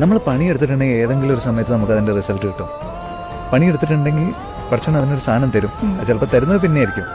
നമ്മൾ പണിയെടുത്തിട്ടുണ്ടെങ്കിൽ ഏതെങ്കിലും ഒരു സമയത്ത് നമുക്ക് അതിന്റെ റിസൾട്ട് കിട്ടും. പണിയെടുത്തിട്ടുണ്ടെങ്കിൽ പഠിച്ചോണ്ട് അതിനൊരു സാധനം തരും. അത് ചിലപ്പോൾ തരുന്നത് പിന്നെ ആയിരിക്കും